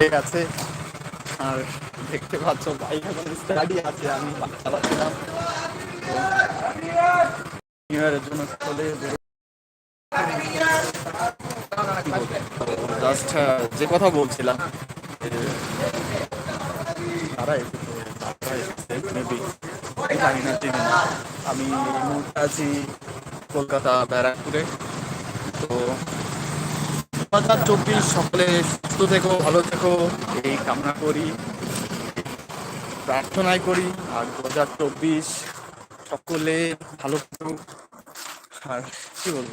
হয়ে গেছে আর দেখতে পাচ্ছ বাইক এখন স্টাডি আছে, আমি বাইক চালাচ্ছিলাম নিউ ইয়ারের জন্য চলে জাস্ট যে কথা বলছিলাম তারা এসেছে আমি মুহূর্তে আছি কলকাতা ব্যারাকপুরে। তো হাজার চব্বিশ। সকলে সুস্থ থেকো, ভালো থেকো। এই কামনা করি, প্রার্থনাই করি, আর দু হাজার চব্বিশ। সকলে ভালো থাকুক আর কি বলব?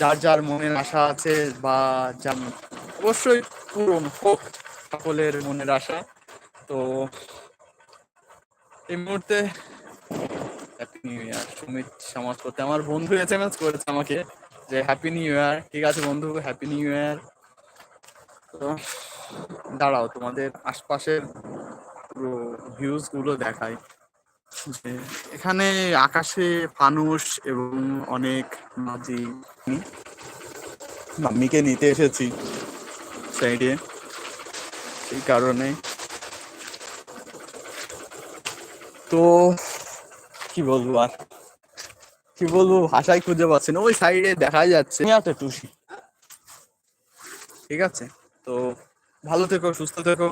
যার যার মনের আশা আছে বা যার অবশ্যই পূরণ হোক সকলের মনের আশা। তো এই মুহূর্তে happy new year Sumit Samajpati আমার বন্ধু এস এম এস করেছে আমাকে। যে হ্যাপি নিউ ইয়ার ঠিক আছে বন্ধু? হ্যাপি নিউ ইয়ার তো দাঁড়াও, তোমাদের আশপাশের পুরো ভিউজগুলো দেখাই। যে এখানে আকাশে ফানুস এবং অনেক মাঝি মাম্মিকে নিতে এসেছি সাইডে এই কারণে। তো কি বলব আর? কি বলব ভাষায় খুঁজে পাচ্ছি না। ওই সাইডে দেখা যাচ্ছে। টুসি ঠিক আছে? তো ভালো থেকো সুস্থ থেকো।